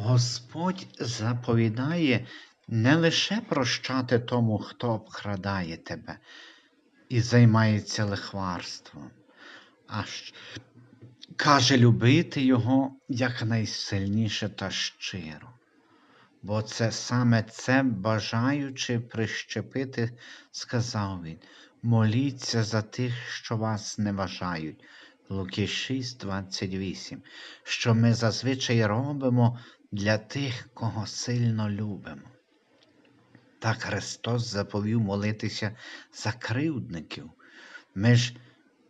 Господь заповідає не лише прощати тому, хто обкрадає тебе і займається лихварством, а каже любити його якнайсильніше та щиро. Бо це саме це бажаючи прищепити, сказав він, моліться за тих, що вас не вважають. Луки 6, 28, що ми зазвичай робимо для тих, кого сильно любимо. Так Христос заповів молитися за кривдників. Ми ж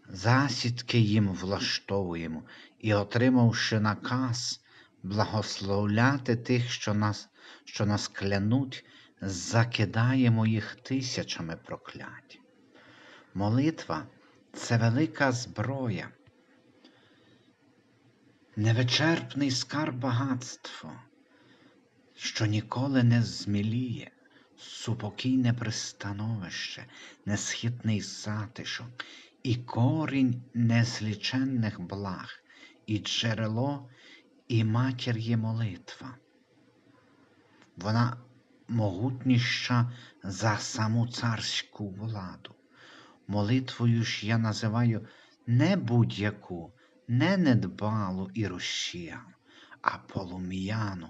засідки їм влаштовуємо і, отримавши наказ благословляти тих, що нас, що нас клянуть, закидаємо їх тисячами проклять. Молитва це велика зброя, невичерпний скарб багатство, що ніколи не зміліє, супокійне пристановище, несхитний затишок, і корінь незліченних благ, і джерело, і матір молитва. Вона могутніша за саму царську владу. Молитвою ж я називаю не будь-яку, не недбалу і розчіяну, а полум'яну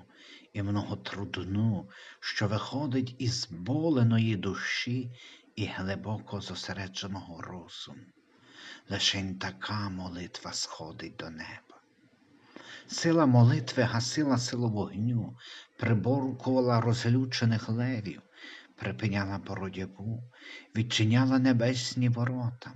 і многотрудну, що виходить із боленої душі і глибоко зосередженого розуму. Лишень така молитва сходить до неба. Сила молитви гасила силу вогню, приборкувала розлючених левів, припиняла боротьбу, відчиняла небесні ворота,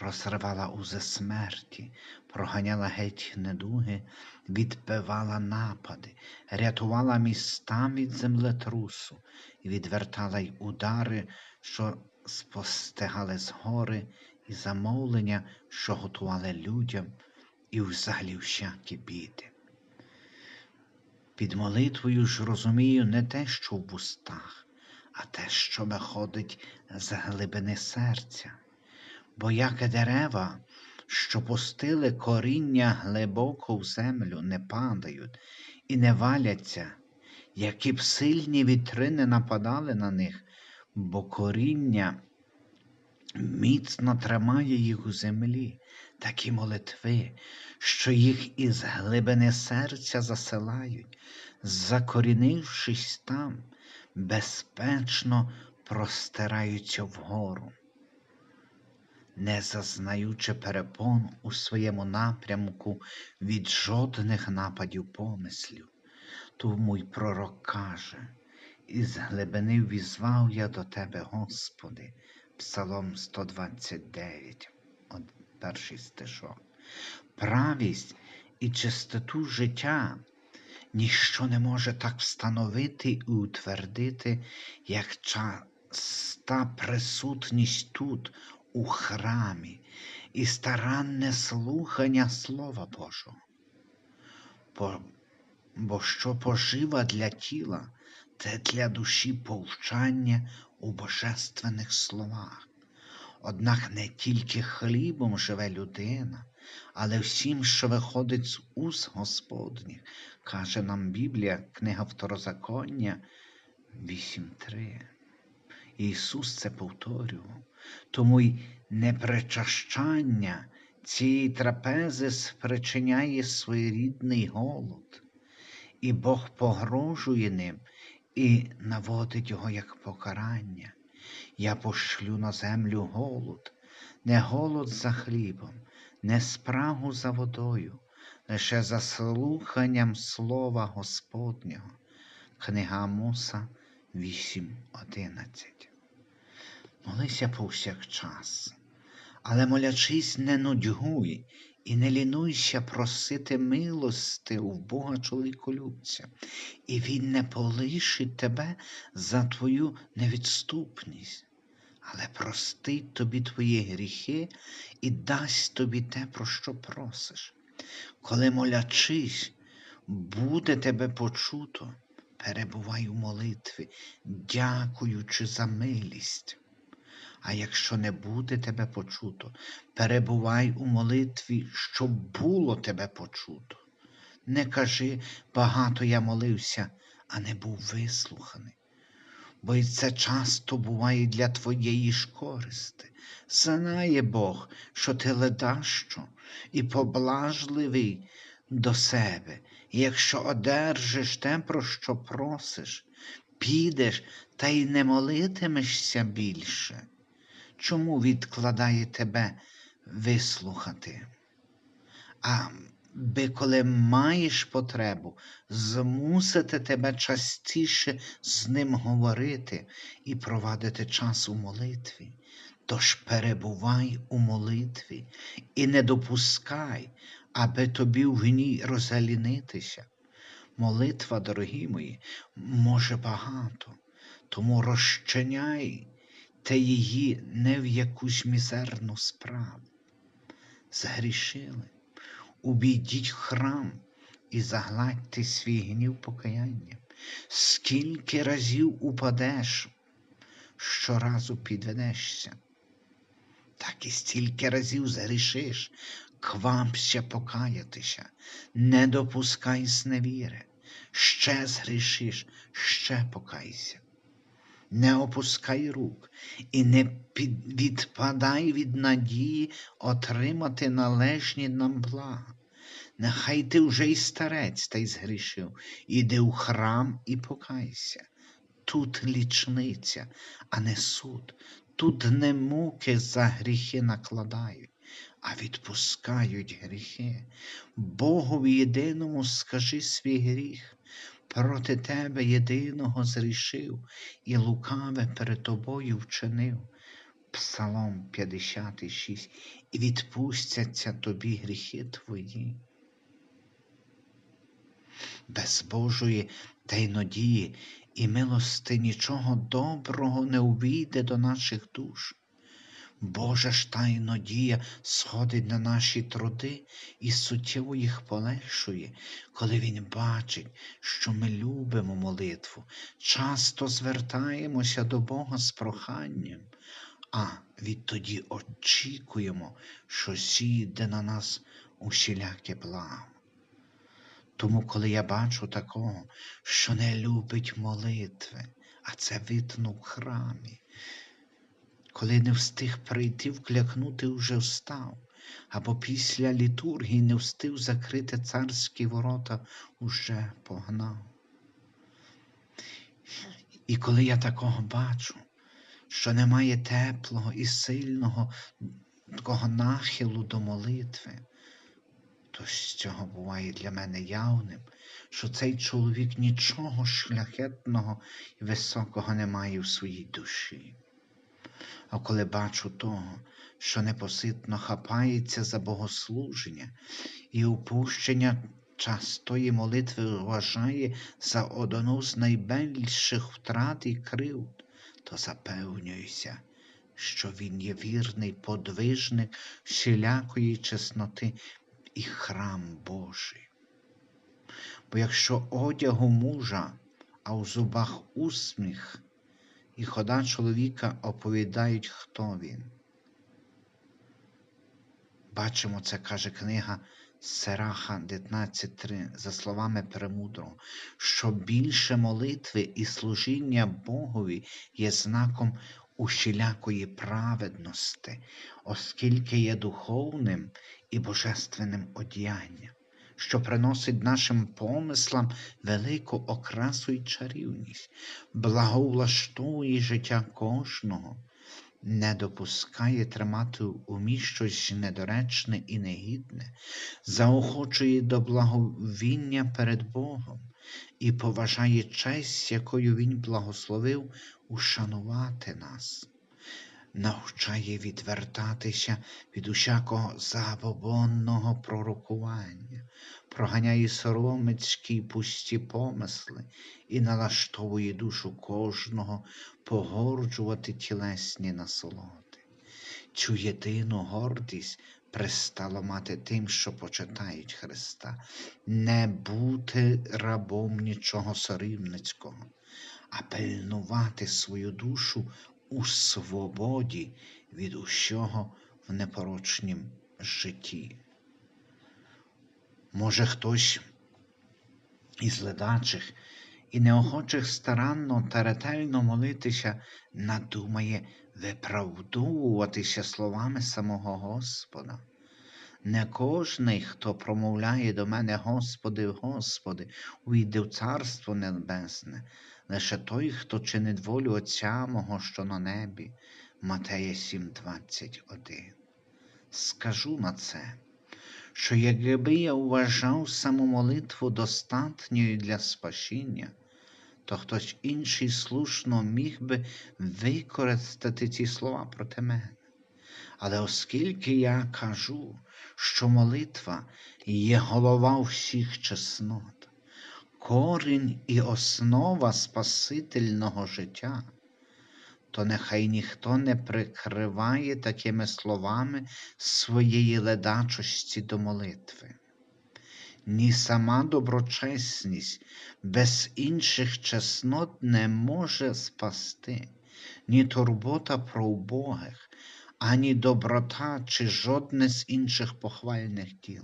розривала узи смерті, проганяла геть недуги, відбивала напади, рятувала міста від землетрусу і відвертала й удари, що спостигали згори, і замовлення, що готували людям, і взагалі всякі біди. Під молитвою ж розумію не те, що в устах, а те, що виходить з глибини серця. Бо як дерева, що пустили коріння глибоко в землю, не падають і не валяться, які б сильні вітри не нападали на них, бо коріння міцно тримає їх у землі, такі молитви, що їх із глибини серця засилають, закорінившись там, безпечно простираються вгору, не зазнаючи перепон у своєму напрямку від жодних нападів помислів. Тому й пророк каже, із глибини візвав я до тебе, Господи, Псалом 129, перший стишок. Правість і чистоту життя ніщо не може так встановити і утвердити, як часта присутність тут, у храмі, і старанне слухання Слова Божого. Бо, бо що пожива для тіла, те для душі повчання у божественних словах. Однак не тільки хлібом живе людина, але всім, що виходить з уст Господніх, каже нам Біблія, книга Второзаконня 8.3. Ісус це повторював, тому й непричащання цієї трапези спричиняє своєрідний голод, і Бог погрожує ним і наводить його як покарання. Я пошлю на землю голод, не голод за хлібом, не спрагу за водою, лише за слуханням слова Господнього. Книга Амоса 8.11. Молися повсякчас, але молячись, не нудьгуй і не лінуйся просити милости у Бога чоловіколюбця, і Він не полишить тебе за твою невідступність, але простить тобі твої гріхи і дасть тобі те, про що просиш. Коли молячись, буде тебе почуто, перебувай у молитві, дякуючи за милість. А якщо не буде тебе почуто, перебувай у молитві, щоб було тебе почуто. Не кажи, багато я молився, а не був вислуханий. Бо й це часто буває для твоєї ж користи. Знає Бог, що ти ледащо і поблажливий до себе, і якщо одержиш те, про що просиш, підеш та й не молитимешся більше. Чому відкладає тебе вислухати? А би коли маєш потребу, змусити тебе частіше з ним говорити і провадити час у молитві. Тож перебувай у молитві і не допускай, аби тобі в ній розгалінитися. Молитва, дорогі мої, може багато, тому розчиняй те її не в якусь мізерну справу. Згрішили, убійдіть храм і загладьте свій гнів покаянням. Скільки разів упадеш, щоразу підведешся, так і стільки разів згрішиш, квапся покаятися, не допускай зневіри, ще згрішиш, ще покайся. Не опускай рук і не відпадай від надії отримати належні нам блага. Нехай ти вже й старець та й згрішив, іди у храм і покайся. Тут лічниця, а не суд, тут не муки за гріхи накладають, а відпускають гріхи. Богові єдиному скажи свій гріх. Проти тебе єдиного зрішив і лукаве перед тобою вчинив. Псалом 56. І відпустяться тобі гріхи твої. Без Божої тайнодії і милости нічого доброго не увійде до наших душ. Божа ж тайнодія сходить на наші труди і суттєво їх полегшує, коли Він бачить, що ми любимо молитву, часто звертаємося до Бога з проханням, а відтоді очікуємо, що сійде на нас усіляке благо. Тому, коли я бачу такого, що не любить молитви, а це видно в храмі, коли не встиг прийти, вклякнути уже встав, або після літургії не встиг закрити царські ворота, уже погнав. І коли я такого бачу, що немає теплого і сильного такого нахилу до молитви, то з цього буває для мене явним, що цей чоловік нічого шляхетного і високого не має в своїй душі. А коли бачу того, що непоситно хапається за богослуження і упущення частої молитви вважає за одну з найбільших втрат і кривд, то запевнююся, що він є вірний подвижник всілякої чесноти і храм Божий. Бо якщо одягу мужа, а у зубах усміх, і хода чоловіка оповідають, хто він. Бачимо, це каже книга Сераха 19.3, за словами Премудрого, що більше молитви і служіння Богові є знаком усілякої праведності, оскільки є духовним і божественним одіянням, що приносить нашим помислам велику окрасу і чарівність, благовлаштовує життя кожного, не допускає тримати у умі щось недоречне і негідне, заохочує до благовіння перед Богом і поважає честь, якою Він благословив ушанувати нас навчає відвертатися від усякого забобонного пророкування, проганяє соромицькі пусті помисли і налаштовує душу кожного погорджувати тілесні насолоди. Цю єдину гордість пристало мати тим, що почитають Христа, не бути рабом нічого сорівницького, а пильнувати свою душу у свободі від усього в непорочнім житті. Може, хтось із ледачих і неохочих старанно та ретельно молитися, надумає виправдовуватися словами самого Господа. Не кожний, хто промовляє до мене Господи, Господи, увійде в Царство Небесне, лише той, хто чинить волю Отця мого, що на небі. Матея 7:21. Скажу на це, що якби я вважав саму молитву достатньою для спасіння, то хтось інший слушно міг би використати ці слова проти мене. Але оскільки я кажу, що молитва є голова всіх чеснот, корінь і основа Спасительного життя, то нехай ніхто не прикриває такими словами своєї ледачості до молитви. Ні сама доброчесність без інших чеснот не може спасти, ні турбота про убогих, ані доброта чи жодне з інших похвальних діл.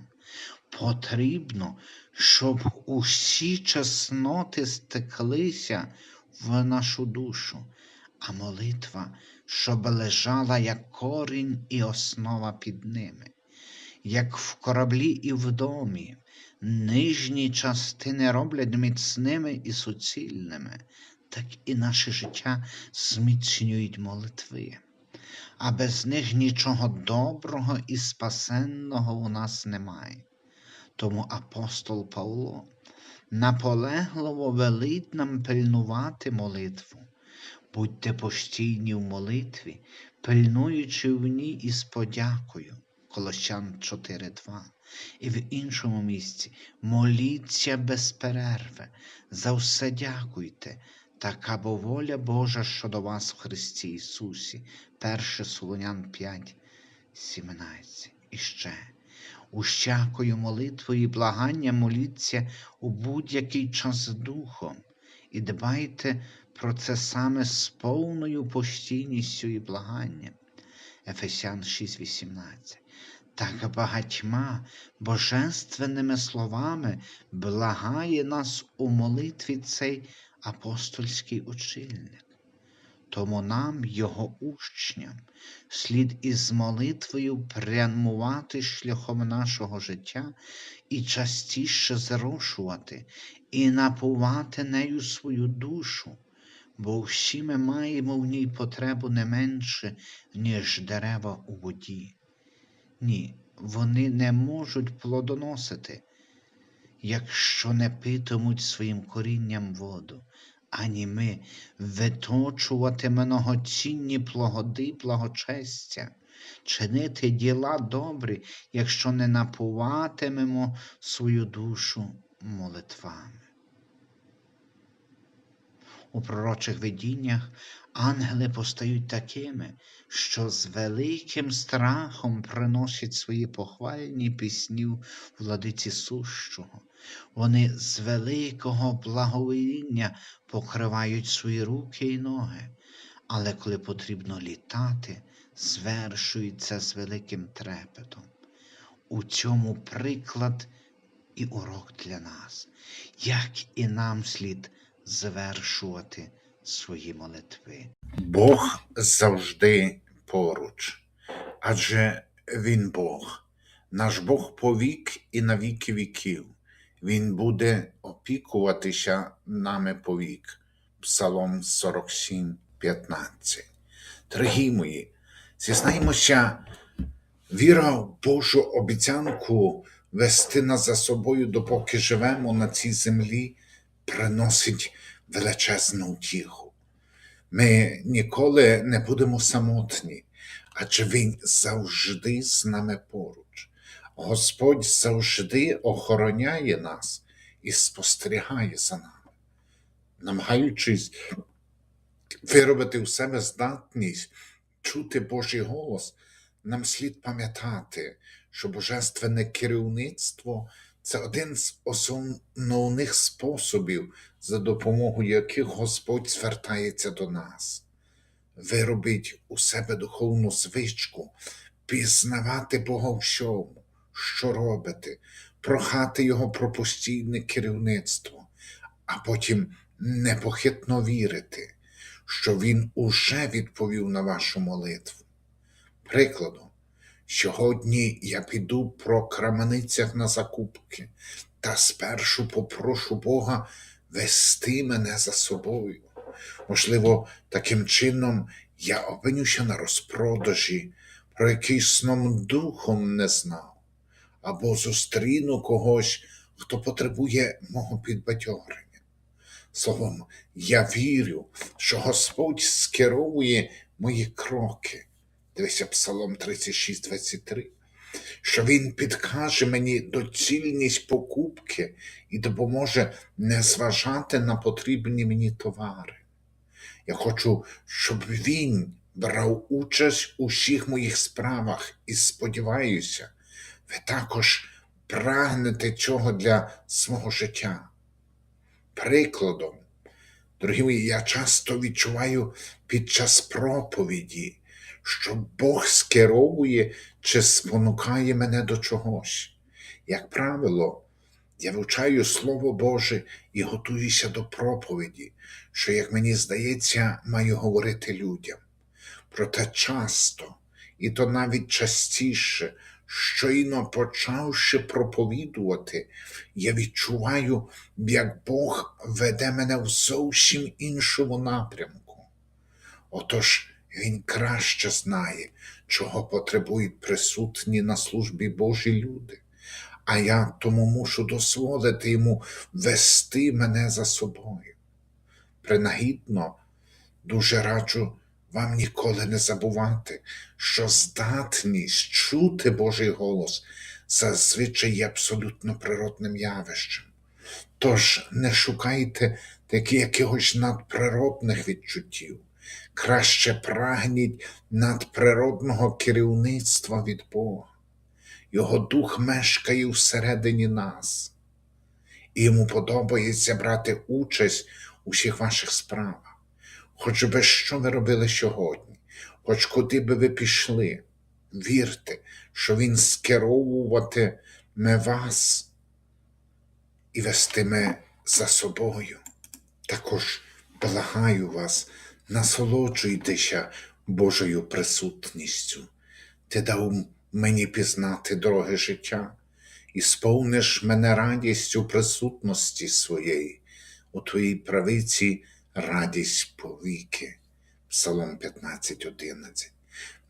Потрібно, щоб усі чесноти стеклися в нашу душу, а молитва, щоб лежала як корінь і основа під ними, як в кораблі і в домі. Нижні частини роблять міцними і суцільними, так і наше життя зміцнюють молитви. А без них нічого доброго і спасенного у нас немає. Тому апостол Павло наполегливо велить нам пильнувати молитву. Будьте постійні в молитві, пильнуючи в ній із подякою. Колощан 4.2. І в іншому місці моліться без перерви, за все дякуйте, така бо воля Божа щодо вас в Христі Ісусі. 1 Солонян 5, 17. І ще. Ущакою молитвою і благання моліться у будь-який час духом, і дбайте про це саме з повною постійністю і благанням. Ефесян 6.18. Так багатьма божественними словами благає нас у молитві цей апостольський учильник. Тому нам, його учням, слід із молитвою прямувати шляхом нашого життя і частіше зрошувати і напувати нею свою душу, бо всі ми маємо в ній потребу не менше, ніж дерева у воді. Ні, вони не можуть плодоносити, якщо не питимуть своїм корінням воду, ані ми виточуватиме многоцінні плогоди благочестя, чинити діла добрі, якщо не напуватимемо свою душу молитвами. У пророчих видіннях ангели постають такими, що з великим страхом приносять свої похвальні пісні владиці сущого. Вони з великого благовоління покривають свої руки і ноги, але коли потрібно літати, звершують це з великим трепетом. У цьому приклад і урок для нас, як і нам слід звершувати свої молитви. Бог завжди поруч, адже Він Бог, наш Бог повік і на віки віків. Він буде опікуватися нами повік. Псалом 47, 15. Дорогі мої, зізнаємося, віра в Божу обіцянку вести нас за собою, допоки живемо на цій землі, приносить величезну утіху. Ми ніколи не будемо самотні, адже Він завжди з нами поруч. Господь завжди охороняє нас і спостерігає за нами, намагаючись виробити у себе здатність чути Божий голос, нам слід пам'ятати, що божественне керівництво це один з основних способів, за допомогою яких Господь звертається до нас. Виробіть у себе духовну звичку, пізнавати Бога всьому, що робите, прохати Його про постійне керівництво. а потім непохитно вірити, що Він уже відповів на вашу молитву. Прикладом, сьогодні я піду про крамницях на закупки та спершу попрошу Бога вести мене за собою. Можливо, таким чином я опинюся на розпродажі, про який сном духом не знав, або зустріну когось, хто потребує мого підбадьорення. Словом, я вірю, що Господь скеровує мої кроки. Дивися Псалом 36, 23. Що Він підкаже мені доцільність покупки і допоможе не зважати на потрібні мені товари. Я хочу, щоб він брав участь у всіх моїх справах і сподіваюся, ви також прагнете цього для свого життя. Прикладом, дорогі мої, я часто відчуваю під час проповіді, що Бог скеровує чи спонукає мене до чогось. Як правило, я вивчаю Слово Боже і готуюся до проповіді, що, як мені здається, маю говорити людям. Проте часто, і то навіть частіше, щойно почавши проповідувати, я відчуваю, як Бог веде мене в зовсім іншому напрямку. Отож, Він краще знає, чого потребують присутні на службі Божі люди а я тому мушу дозволити йому вести мене за собою. Принагідно, дуже раджу вам ніколи не забувати, що здатність чути Божий голос зазвичай є абсолютно природним явищем. Тож не шукайте такі якихось надприродних відчуттів, краще прагніть надприродного керівництва від Бога. Його дух мешкає всередині нас, і йому подобається брати участь у всіх ваших справах. Хоч би що ви робили сьогодні, хоч куди би ви пішли, вірте, що Він скеровуватиме вас і вестиме за собою. Також благаю вас, насолоджуйтеся Божою присутністю. Ти дав мені пізнати дороги життя, і сповниш мене радістю присутності своєї, у твоїй правиці радість повіки. Псалом 15.11.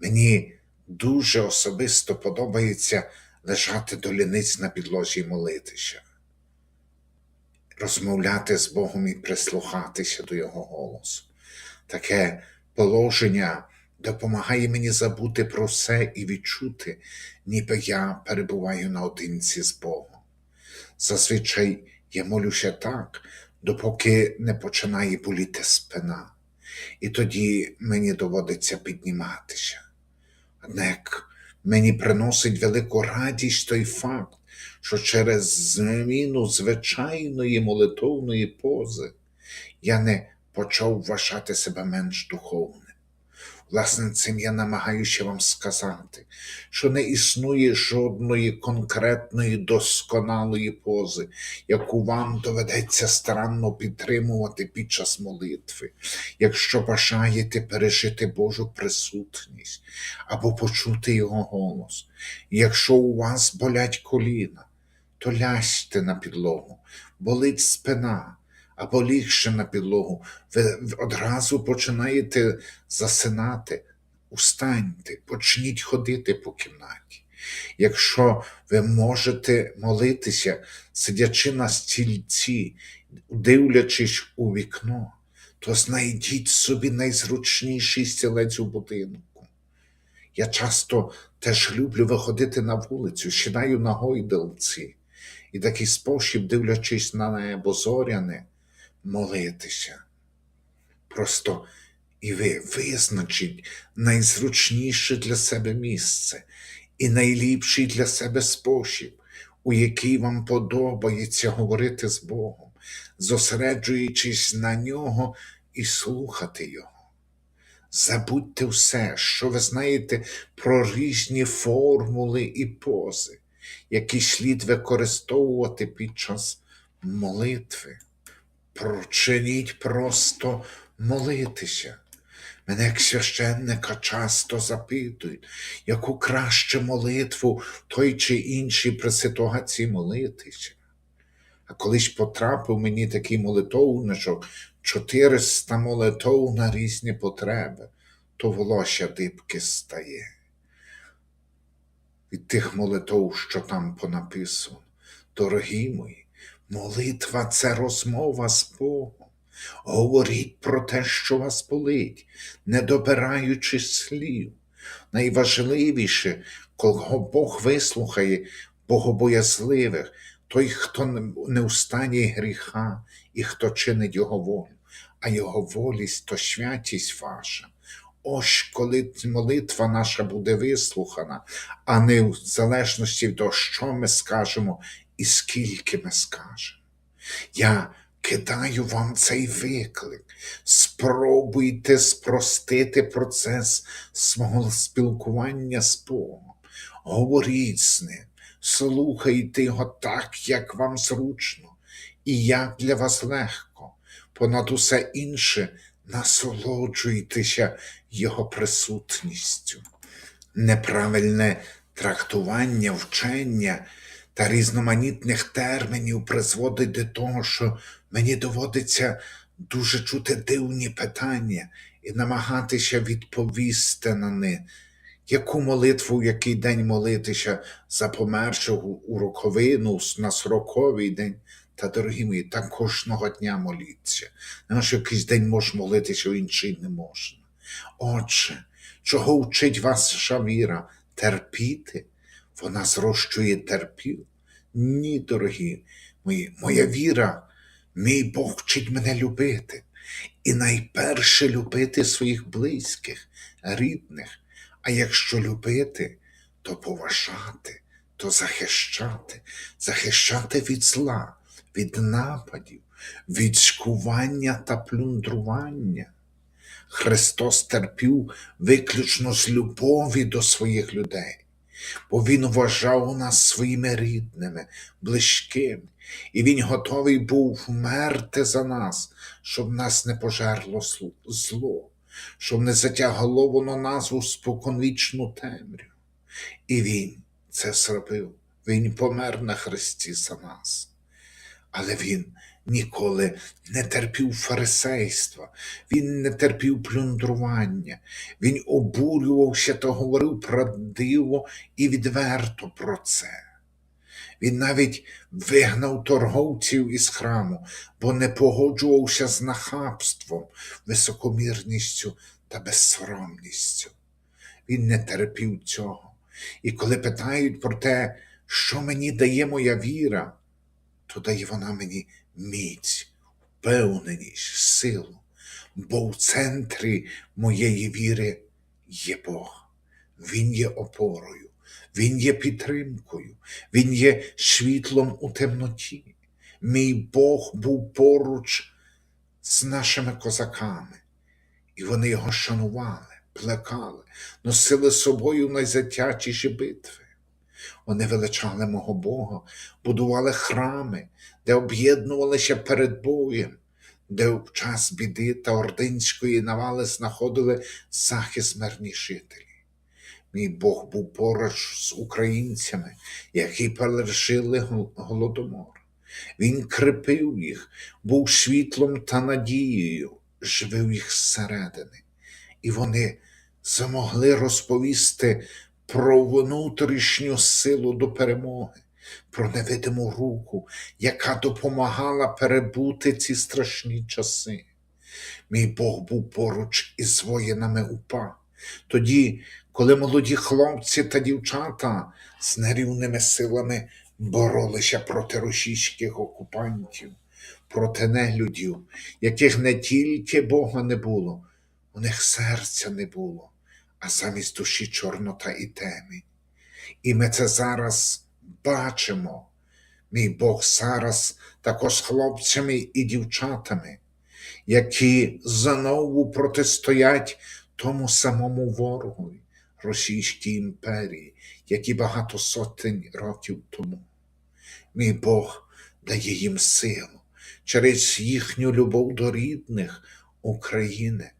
Мені дуже особисто подобається лежати до ліниць на підлозі і молитися, розмовляти з Богом і прислухатися до Його голосу. Таке положення допомагає мені забути про все і відчути, ніби я перебуваю наодинці з Богом. Зазвичай я молюся так, допоки не починає боліти спина, і тоді мені доводиться підніматися. Однак мені приносить велику радість той факт, що через зміну звичайної молитовної пози я не почав вважати себе менш духовним. Власне, цим я намагаюся вам сказати, що не існує жодної конкретної досконалої пози, яку вам доведеться старанно підтримувати під час молитви, якщо бажаєте пережити Божу присутність або почути Його голос. Якщо у вас болять коліна, то ляжте на підлогу, болить спина або лігше на підлогу, ви одразу починаєте засинати, устаньте, почніть ходити по кімнаті. Якщо ви можете молитися, сидячи на стільці, дивлячись у вікно, то знайдіть собі найзручніший стілець у будинку. Я часто теж люблю виходити на вулицю, сідаю на гойдалці і такий спосіб, дивлячись на небо зоряне, молитися. Просто і ви визначіть найзручніше для себе місце і найліпший для себе спосіб, у який вам подобається говорити з Богом, зосереджуючись на нього і слухати Його. Забудьте все, що ви знаєте про різні формули і пози, які слід використовувати під час молитви. Прочиніть просто молитися. Мене як священника часто запитують, яку краще молитву той чи іншій при ситуації молитися. А колись потрапив мені такий молитовничок, 400 молитов на різні потреби, то волосся дибки стає. Від тих молитов, що там понаписано. Дорогі мої, молитва це розмова з Богом. Говоріть про те, що вас болить, не добираючи слів. Найважливіше, кого Бог вислухає, богобоязливих, той, хто не в гріха і хто чинить його волю, а його волість то святість ваша. Ось коли молитва наша буде вислухана, а не в залежності того, що ми скажемо і скільки ми скажемо. Я кидаю вам цей виклик. Спробуйте спростити процес свого спілкування з Богом. Говоріть з ним, слухайте його так, як вам зручно, і як для вас легко. Понад усе інше насолоджуйтеся його присутністю. Неправильне трактування вчення та різноманітних термінів призводить до того, що мені доводиться дуже чути дивні питання і намагатися відповісти на них. Яку молитву, в який день молитися за помершого у роковину, на сороковий день? Та, дорогі мої, так кожного дня моліться. Нема що якийсь день можеш молитися, в інший не можна. Отже, чого вчить ваша віра? Терпіти? Вона зрощує терпів? Ні, дорогі мої, моя віра, мій Бог вчить мене любити. І найперше любити своїх близьких, рідних. А якщо любити, то поважати, то захищати, захищати від зла, від нападів, від скування та плюндрування. Христос терпів виключно з любові до своїх людей, бо Він вважав нас своїми рідними, близькими, і Він готовий був вмерти за нас, щоб нас не пожерло зло, щоб не затягло воно нас у споконвічну темрю. І Він це зробив. Він помер на хресті за нас. Але він ніколи не терпів фарисейства, він не терпів плюндрування, він обурювався та говорив правдиво і відверто про це. Він навіть вигнав торговців із храму, бо не погоджувався з нахабством, високомірністю та безсоромністю. Він не терпів цього. І коли питають про те, що мені дає моя віра, то дає вона мені міць, впевненість, силу, бо в центрі моєї віри є Бог. Він є опорою, Він є підтримкою, Він є світлом у темноті. Мій Бог був поруч з нашими козаками, і вони його шанували, плекали, носили з собою найзатячіші битви. Вони величали мого Бога, будували храми, де об'єднувалися перед боєм, де в час біди та ординської навали знаходили захист мирні жителі. Мій Бог був поруч з українцями, які пережили голодомор. Він крепив їх, був світлом та надією, живив їх зсередини. І вони змогли розповісти про внутрішню силу до перемоги, про невидиму руку, яка допомагала перебути ці страшні часи. Мій Бог був поруч із воїнами УПА. Тоді, коли молоді хлопці та дівчата з нерівними силами боролися проти російських окупантів, проти нелюдів, яких не тільки Бога не було, у них серця не було, а замість душі чорнота і темінь. І ми це зараз бачимо. Мій Бог зараз також хлопцями і дівчатами, які знову протистоять тому самому ворогу Російській імперії, як і багато сотень років тому. Мій Бог дає їм силу через їхню любов до рідних України,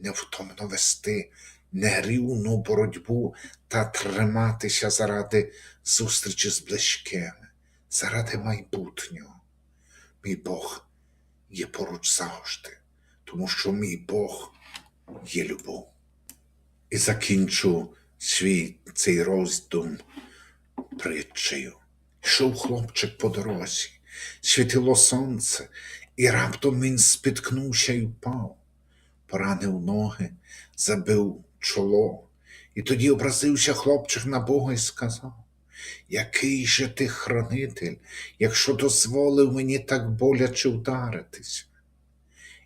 невтомно вести нерівну боротьбу та триматися заради зустрічі з близькими, заради майбутнього. Мій Бог є поруч завжди, тому що мій Бог є любов. І закінчу свій цей роздум притчею. Йшов хлопчик по дорозі, світило сонце, і раптом він спіткнувся і впав, поранив ноги, забив чоло, і тоді образився хлопчик на Бога і сказав: Який же ти хранитель, якщо дозволив мені так боляче вдаритися?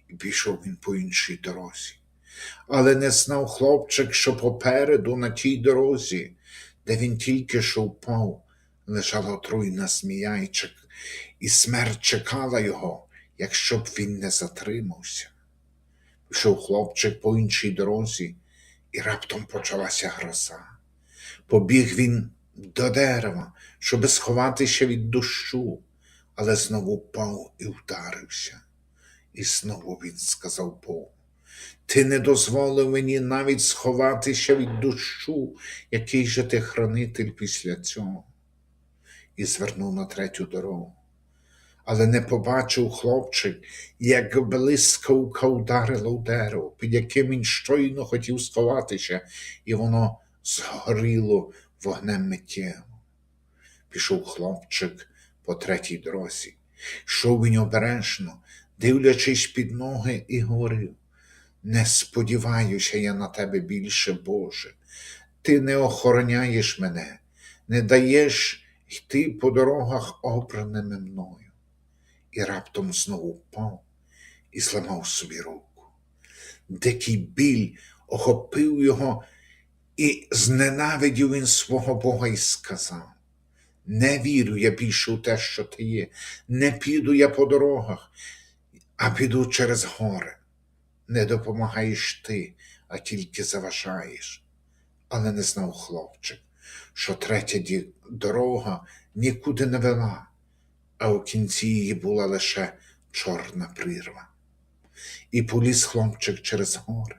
І пішов він по іншій дорозі. Але не знав хлопчик, що попереду на тій дорозі, де він тільки що впав, лежала отруйна змія, і смерть чекала його, якщо б він не затримався. Пішов хлопчик по іншій дорозі, і раптом почалася гроза. Побіг він до дерева, щоби сховатися від дощу, але знову впав і вдарився. І знову він сказав Богу, ти не дозволив мені навіть сховатися від дощу, який же ти хранитель після цього. І звернув на третю дорогу. Але не побачив хлопчик, як блискавка ударила у дерево, під яким він щойно хотів сховатися, і воно згоріло вогнем миттєво. Пішов хлопчик по третій дорозі. Йшов він обережно, дивлячись під ноги, і говорив: Не сподіваюся я на тебе більше, Боже. Ти не охороняєш мене, не даєш йти по дорогах обраними мною. І раптом знову впав і зламав собі руку. Дикий біль охопив його, і зненавидів він свого Бога і сказав: Не вірю я більше у те, що ти є, не піду я по дорогах, а піду через гори. Не допомагаєш ти, а тільки заважаєш. Але не знав хлопчик, що третя дорога нікуди не вела, а у кінці її була лише чорна прірва. І поліз хлопчик через гори.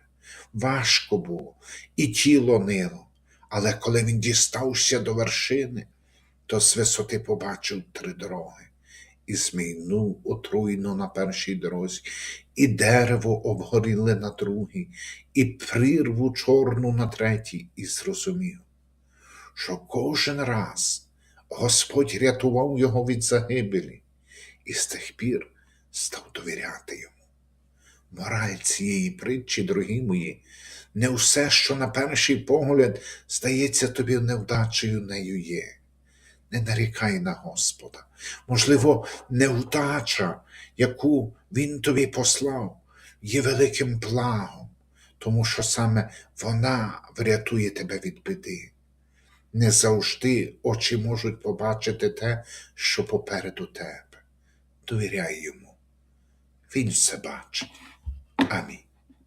Важко було, і тіло нило, але коли він дістався до вершини, то з висоти побачив три дороги і змійнув отруйно на першій дорозі, і дерево обгоріле на другій, і прірву чорну на третій, і зрозумів, що кожен раз Господь рятував його від загибелі, і з тих пір став довіряти йому. Мораль цієї притчі, дорогі мої, не все, що на перший погляд здається тобі невдачею нею є. Не нарікай на Господа. Можливо, невдача, яку Він тобі послав, є великим благом, тому що саме вона врятує тебе від біди. Не завжди очі можуть побачити те, що попереду тебе. Довіряй йому. Він все бачить. Амінь.